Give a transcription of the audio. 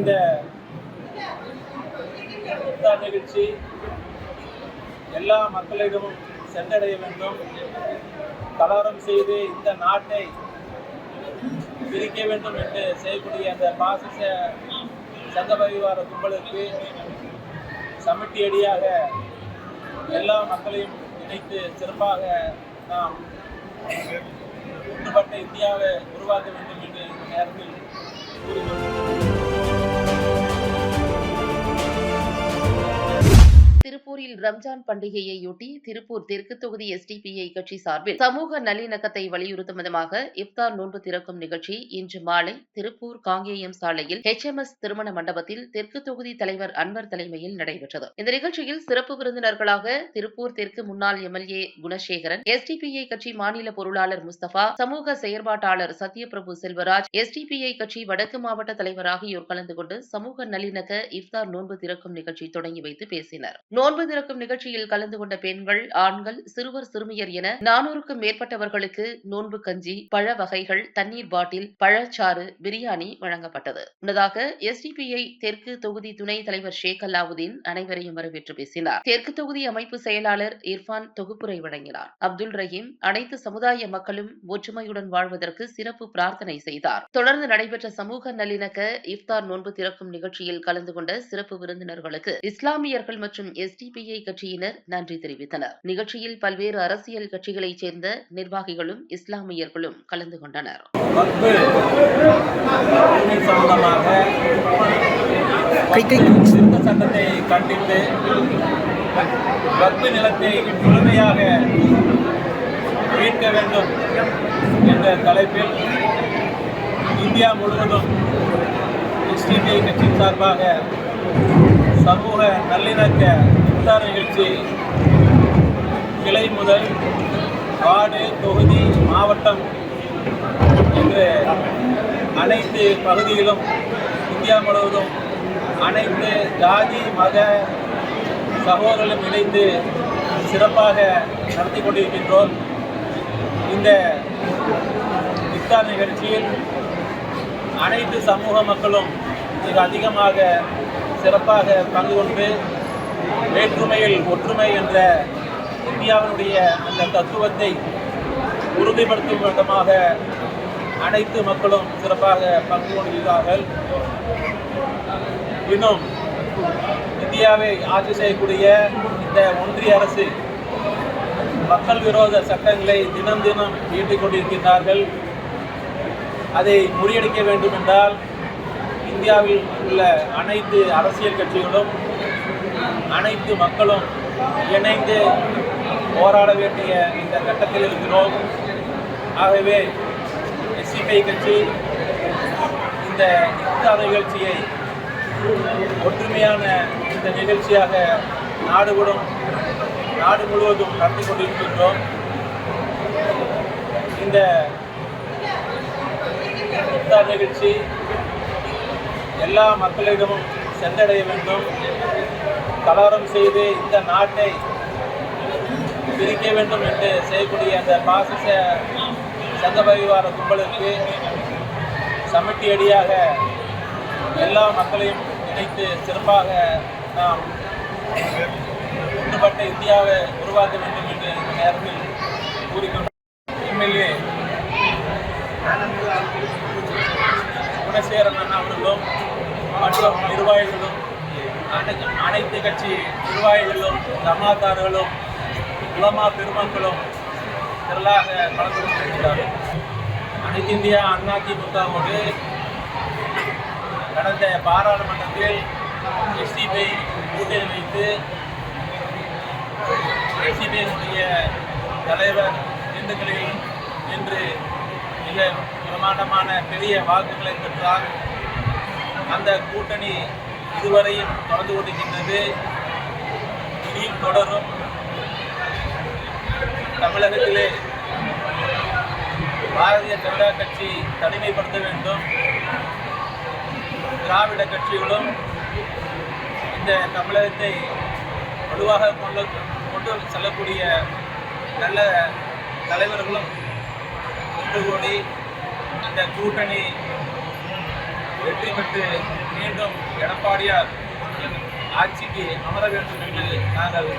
இந்த இஃப்தார் நிகழ்ச்சி எல்லா மக்களிடமும் சென்றடைய வேண்டும். கலவரம் செய்து இந்த நாட்டை பிரிக்க வேண்டும் என்று செய்யக்கூடிய அந்த பாசிச சங்க பரிவார கும்பலுக்கு சமிட்டி அடியாக எல்லா மக்களையும் இணைத்து சிறப்பாக நாம் ஒன்றுபட்ட இந்தியாவை உருவாக்க வேண்டும் என்று இந்த நேரத்தில் கூறுகிறோம் திருப்பூரில் ரம்ஜான் பண்டிகையையொட்டி திருப்பூர் தெற்கு தொகுதி எஸ்டிபிஐ கட்சி சார்பில் சமூக நல்லிணக்கத்தை வலியுறுத்தும் விதமாக இப்தார் நோன்பு திறக்கும் நிகழ்ச்சி இன்று மாலை திருப்பூர் காங்கேயம் சாலையில் எச்எம்எஸ் திருமண மண்டபத்தில் தெற்கு தொகுதி தலைவர் அன்வர் தலைமையில் நடைபெற்றது. இந்த நிகழ்ச்சியில் சிறப்பு விருந்தினர்களாக திருப்பூர் தெற்கு முன்னாள் எம்எல்ஏ குணசேகரன் எஸ்டிபிஐ கட்சி மாநில பொருளாளர் முஸ்தபா சமூக செயற்பாட்டாளர் சத்யபிரபு செல்வராஜ் எஸ்டிபிஐ கட்சி வடக்கு மாவட்ட தலைவர் ஆகியோர் கலந்து கொண்டு சமூக நல்லிணக்க இப்தார் நோன்பு திறக்கும் நிகழ்ச்சி தொடங்கி வைத்து பேசினர். நோன்பு திறக்கும் நிகழ்ச்சியில் கலந்து கொண்ட பெண்கள் ஆண்கள் சிறுவர் சிறுமியர் என நானூறுக்கும் மேற்பட்டவர்களுக்கு நோன்பு கஞ்சி பழ வகைகள் தண்ணீர் பாட்டில் பழச்சாறு பிரியாணி வழங்கப்பட்டது. முன்னதாக எஸ்டிபிஐ தெற்கு தொகுதி துணைத் தலைவர் ஷேக் அல்லாவுதீன் அனைவரையும் வரவேற்று பேசினார். தெற்கு தொகுதி அமைப்பு செயலாளர் இர்ஃபான் தொகுப்புரை வழங்கினார். அப்துல் ரஹீம் அனைத்து சமுதாய மக்களும் ஒற்றுமையுடன் வாழ்வதற்கு சிறப்பு பிரார்த்தனை செய்தார். தொடர்ந்து நடைபெற்ற சமூக நல்லிணக்க இஃப்தார் நோன்பு திறக்கும் நிகழ்ச்சியில் கலந்து கொண்ட சிறப்பு விருந்தினர்களுக்கு இஸ்லாமியர்கள் மற்றும் எஸ்டிபி எஸ்டிபிஐ கட்சியினர் நன்றி தெரிவித்தனர். நிகழ்ச்சியில் பல்வேறு அரசியல் கட்சிகளைச் சேர்ந்த நிர்வாகிகளும் இஸ்லாமியர்களும் கலந்து கொண்டனர். சட்டத்தை கண்டித்து வக்பு நிலத்தை முழுமையாக மீட்க வேண்டும் என்ற தலைப்பில் இந்தியா முழுவதும் எஸ்டிபி கட்சியின் சார்பாக சமூக நல்லிணக்க இஃப்தார் நிகழ்ச்சி கிளை முதல் வார்டு தொகுதி மாவட்டம் என்று அனைத்து பகுதியிலும் இந்தியா முழுவதும் அனைத்து ஜாதி மத சகோதரர்களும் இணைந்து சிறப்பாக நடத்தி கொண்டிருக்கின்றோம். இந்த இஃப்தார் நிகழ்ச்சியில் அனைத்து சமூக மக்களும் மிக அதிகமாக சிறப்பாக பங்கு கொண்டு வேற்றுமையில் ஒற்றுமை என்ற இந்தியாவினுடைய அந்த தத்துவத்தை உறுதிப்படுத்தும் விதமாக அனைத்து மக்களும் சிறப்பாக பங்கு கொள்கிறார்கள் இன்னும் இந்தியாவை ஆட்சி செய்யக்கூடிய இந்த ஒன்றிய அரசு மக்கள் விரோத சட்டங்களை தினம் தினம் ஈட்டிக் கொண்டிருக்கின்றார்கள். அதை முறியடிக்க வேண்டும் என்றால் இந்தியாவில் உள்ள அனைத்து அரசியல் கட்சிகளும் அனைத்து மக்களும் இணைந்து போராட வேண்டிய இந்த கட்டத்தில் இருக்கிறோம். ஆகவே எஸ்சிபிஐ கட்சி இந்த இஃப்தார் நிகழ்ச்சியை ஒற்றுமையான இந்த நிகழ்ச்சியாக நாடுபடும் நாடு முழுவதும் நடத்தி கொண்டிருக்கின்றோம். இந்த இஃப்தார் நிகழ்ச்சி எல்லா மக்களிடமும் சென்றடைய வேண்டும். கலவரம் செய்து இந்த நாட்டை பிரிக்க வேண்டும் என்று செய்யக்கூடிய அந்த பாசிச சங்க பரிவார கும்பலுக்கு சமட்டியடியாக எல்லா மக்களையும் இணைத்து சிறப்பாக நாம் ஒன்றுபட்ட இந்தியாவை உருவாக்க வேண்டும் என்று இந்த நேரத்தில் கூறிக்கொண்டு எம்எல்ஏ குணசேரன் அண்ணா அவர்களும் மற்றும் நிர்வாகிகளும் அனைத்து அனைத்து கட்சி நிர்வாகிகளும் ஜமாத்தார்களும் உலமா பெருமக்களும் திரளாக கலந்து கொண்டிருக்கிறார்கள் அனைத்து இந்தியா அண்ணா திமுகவோடு கடந்த பாராளுமன்றத்தில் எஸ்டிபி கூட்டணி வைத்து எஸ்டிபியினுடைய தலைவர் திண்டுக்கலில் இன்று மிக பிரமாண்டமான பெரிய வாக்குகளை பெற்றார். அந்த கூட்டணி இதுவரையும் தொடர்ந்து கொண்டிருக்கின்றது. இனியும் தொடரும். தமிழகத்திலே பாரதிய ஜனதா கட்சி தனிமைப்படுத்த வேண்டும். திராவிட கட்சிகளும் இந்த தமிழகத்தை வலுவாக கொண்டு கொண்டு செல்லக்கூடிய நல்ல தலைவர்களும் ஒன்று கூடி அந்த கூட்டணி வெற்றி பெற்று மீண்டும் எடப்பாடியார் ஆட்சிக்கு அமர வேண்டும் என்று நாங்கள்